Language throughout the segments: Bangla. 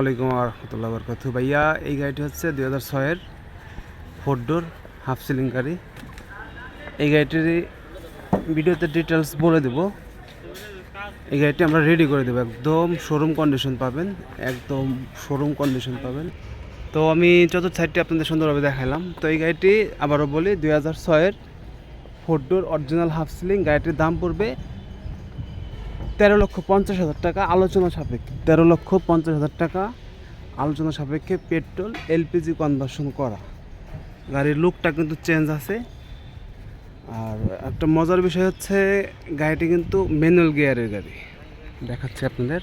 ওয়ালাইকুম রহমতুল্লাহ বরকাত ভাইয়া, এই গাড়িটি হচ্ছে দুই হাজার ছয়ের ফোর ডোর হাফ সিলিং গাড়ি। এই গাড়িটির ভিডিওতে ডিটেলস বলে দেব। এই গাড়িটি আমরা রেডি করে দেবো। একদম শোরুম কন্ডিশন পাবেন, একদম শোরুম কন্ডিশন পাবেন। তো আমি চতুর্থ সাইডটি আপনাদের সুন্দরভাবে দেখালাম তো এই গাড়িটি আবারও বলি, দুই হাজার ছয়ের four door original half ceiling গাড়িটির দাম পড়বে তেরো লক্ষ পঞ্চাশ হাজার টাকা আলোচনা সাপেক্ষে। তেরো লক্ষ পঞ্চাশ হাজার টাকা আলোচনা সাপেক্ষে পেট্রোল, এলপিজি কনভার্সন করা। গাড়ির লুকটা কিন্তু চেঞ্জ আছে। আর একটা মজার বিষয় হচ্ছে, গাড়িটি কিন্তু ম্যানুয়াল গিয়ারের গাড়ি। দেখাচ্ছি আপনাদের।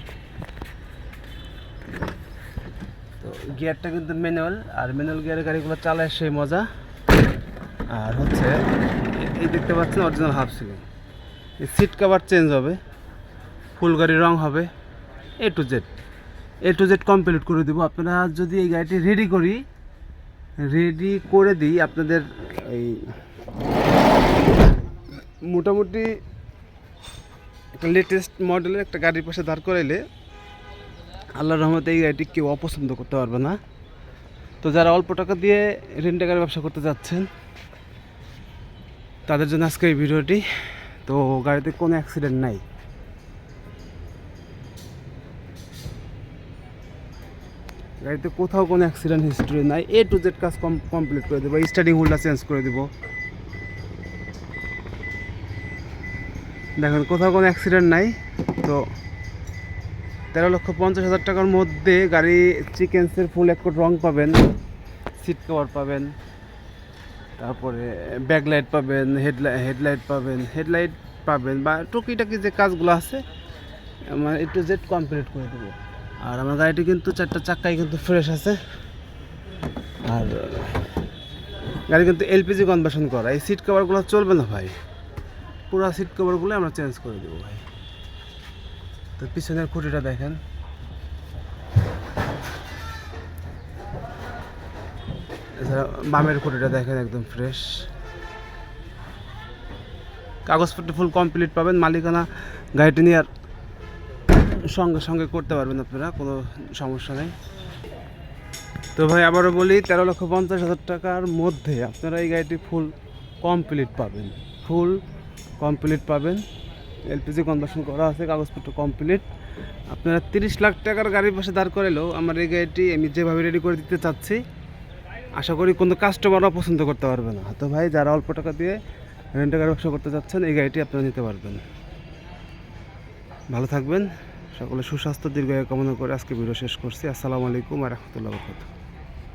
তো গিয়ারটা কিন্তু ম্যানুয়াল আর ম্যানুয়াল গিয়ারের গাড়িগুলো চালায় সেই মজা। আর হচ্ছে, এই দেখতে পাচ্ছেন original half ceiling seat cover change হবে। ফুল গাড়ি রং হবে A to Z A to Z complete করে দেবো। আপনারা যদি এই গাড়িটি রেডি করি রেডি করে দিই, আপনাদের এই মোটামুটি একটা লেটেস্ট মডেলের একটা গাড়ির পাশে দাঁড় করাইলে আল্লাহর রহমতে এই গাড়িটি কেউ অপছন্দ করতে পারবে না। তো যারা অল্প টাকা দিয়ে রেন্টে গাড়ি ব্যবসা করতে যাচ্ছেন, তাদের জন্য আজকে এই ভিডিওটি। তো গাড়িতে কোনো অ্যাক্সিডেন্ট নাই। গাড়িতে কোথাও কোনো অ্যাক্সিডেন্ট হিস্ট্রি নাই এ টু জেড কাজ কমপ্লিট করে দেবো স্টার্টিং হুলটা চেঞ্জ করে দেবো। দেখেন, কোথাও কোনো অ্যাক্সিডেন্ট নাই, তো তেরো লক্ষ পঞ্চাশ হাজার টাকার মধ্যে গাড়ি চিকেন্সের ফুল এক কোট রং পাবেন সিট কভার পাবেন, তারপরে ব্যাকলাইট পাবেন হেডলাইট হেডলাইট পাবেন হেডলাইট পাবেন, বা টুকিটাকি যে কাজগুলো আছে এ টু জেড কমপ্লিট করে দেবো। আর আমার গাড়িটি কিন্তু চারটা চাক্কাই কিন্তু ফ্রেশ আছে। আর, গাড়ি কিন্তু এলপিজি কনভার্সন করা। এই সিট কভারগুলো চলবে না ভাই? পুরো সিট কভারগুলো আমরা চেঞ্জ করে দেবো ভাই। তো পিছনের খুঁটিটা দেখেন। এছাড়া বামের খুঁটিটা দেখেন একদম ফ্রেশ কাগজপত্র ফুল কমপ্লিট পাবেন। মালিকানা গাড়িটি নিয়ে আর সঙ্গে সঙ্গে করতে পারবেন আপনারা, কোনো সমস্যা নেই। তো ভাই, আবারও বলি, তেরো লক্ষ পঞ্চাশ হাজার টাকার মধ্যে আপনারা এই গাড়িটি ফুল কমপ্লিট পাবেন। ফুল কমপ্লিট পাবেন। এলপিজি কনভার্সন করা আছে, কাগজপত্র কমপ্লিট আপনারা তিরিশ লাখ টাকার গাড়ির পাশে দাঁড় করালেও আমার এই গাড়িটি আমি যেভাবে রেডি করে দিতে চাচ্ছি, আশা করি কোনো কাস্টমারও পছন্দ করতে পারবে না। তো ভাই, যারা অল্প টাকা দিয়ে রেন্টে গাড়ি ব্যবসা করতে চাচ্ছেন, এই গাড়িটি আপনারা নিতে পারবেন। ভালো থাকবেন। সকলে সুস্বাস্থ্য দীর্ঘায় কামনা করে আজকে ভিডিও শেষ করছি। আসসালামু আলাইকুম আর রহমতুল্লাহ বরকাতুহ।